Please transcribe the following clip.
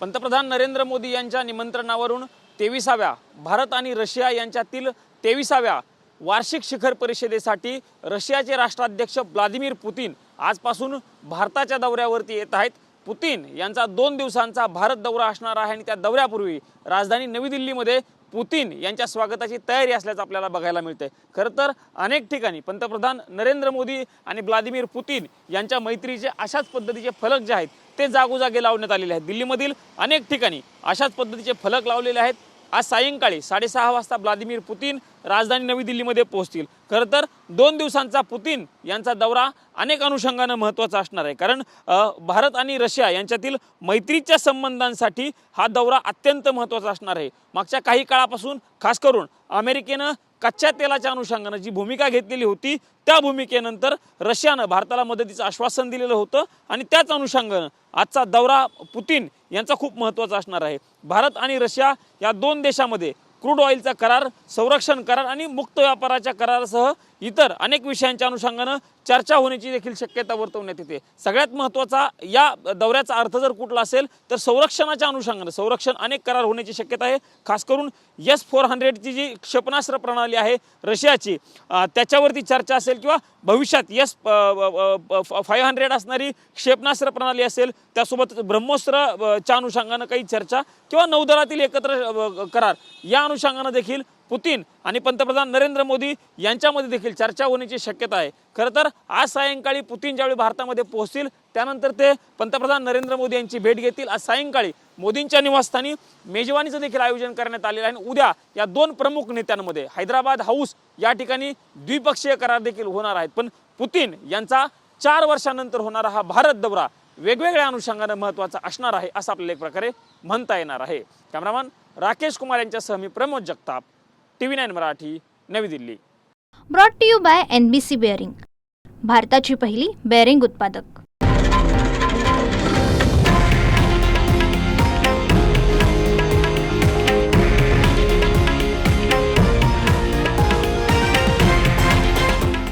पंतप्रधान नरेंद्र मोदी यांच्या निमंत्रणावरून तेविसाव्या भारत आणि रशिया यांच्यातील तेविसाव्या वार्षिक शिखर परिषदेसाठी रशियाचे राष्ट्राध्यक्ष व्लादिमीर पुतीन आजपासून भारताच्या दौऱ्यावरती येत आहेत. पुतीन यांचा दोन दिवसांचा भारत दौरा असणार आहे आणि त्या दौऱ्यापूर्वी राजधानी नवी दिल्लीमध्ये पुतीन यांच्या स्वागताची तयारी असल्याचं आपल्याला बघायला मिळते खरं तर अनेक ठिकाणी पंतप्रधान नरेंद्र मोदी आणि व्लादिमीर पुतीन यांच्या मैत्रीचे अशाच पद्धतीचे फलक जे आहेत ते जागोजागी लावण्यात आलेले आहेत. दिल्लीमधील अनेक ठिकाणी अशाच पद्धतीचे फलक लावलेले आहेत. आज सायंकाळी साडेसहा वाजता व्लादिमीर पुतीन राजधानी नवी दिल्लीमध्ये पोहोचतील. खरं तर दोन दिवसांचा पुतीन यांचा दौरा अनेक अनुषंगानं महत्त्वाचा असणार आहे. कारण भारत आणि रशिया यांच्यातील मैत्रीच्या संबंधांसाठी हा दौरा अत्यंत महत्त्वाचा असणार आहे. मागच्या काही काळापासून खास करून अमेरिकेनं कच्च्या तेलाच्या अनुषंगानं जी भूमिका घेतलेली होती त्या भूमिकेनंतर रशियानं भारताला मदतीचं आश्वासन दिलेलं होतं आणि त्याच अनुषंगानं आजचा दौरा पुतीन यांचा खूप महत्त्वाचा असणार आहे. भारत आणि रशिया या दोन देशामध्ये क्रूड ऑइलचा करार संरक्षण करार आणि मुक्त व्यापाराच्या करारासह इतर अनेक विषयांच्या अनुषंगानं चर्चा होण्याची देखील शक्यता वर्तवण्यात येते. सगळ्यात महत्त्वाचा या दौऱ्याचा अर्थ जर कुठला असेल तर संरक्षणाच्या अनुषंगानं संरक्षण अनेक करार होण्याची शक्यता आहे. खास करून एस फोर हंड्रेडची जी क्षेपणास्त्र प्रणाली आहे रशियाची त्याच्यावरती चर्चा असेल किंवा भविष्यात यस फाईव्ह हंड्रेड असणारी क्षेपणास्त्र प्रणाली असेल त्यासोबत ब्रह्मोस्त्र च्या अनुषंगानं काही चर्चा किंवा नौदलातील एकत्र करार या अनुषंगानं देखील पुतीन आणि पंतप्रधान नरेंद्र मोदी यांच्यामध्ये देखील चर्चा होण्याची शक्यता आहे. खरं तर आज सायंकाळी पुतीन ज्यावेळी भारतामध्ये पोहोचतील त्यानंतर ते पंतप्रधान नरेंद्र मोदी यांची भेट घेतील. आज सायंकाळी मोदींच्या निवासस्थानी मेजवानीचं देखील आयोजन करण्यात आलेलं आहे. आणि उद्या या दोन प्रमुख नेत्यांमध्ये हैदराबाद हाऊस या ठिकाणी द्विपक्षीय करार देखील होणार आहेत. पण पुतीन यांचा चार वर्षानंतर होणारा हा भारत दौरा वेगवेगळ्या अनुषंगानं महत्त्वाचा असणार आहे असं आपल्याला एक प्रकारे म्हणता येणार आहे. कॅमेरामॅन राकेश कुमार यांच्यासह मी Pramod Jagtap T V nine Marathi Navi Delhi. Brought to you by N B C bearing भारताची पहिली बेअरिंग उत्पादक.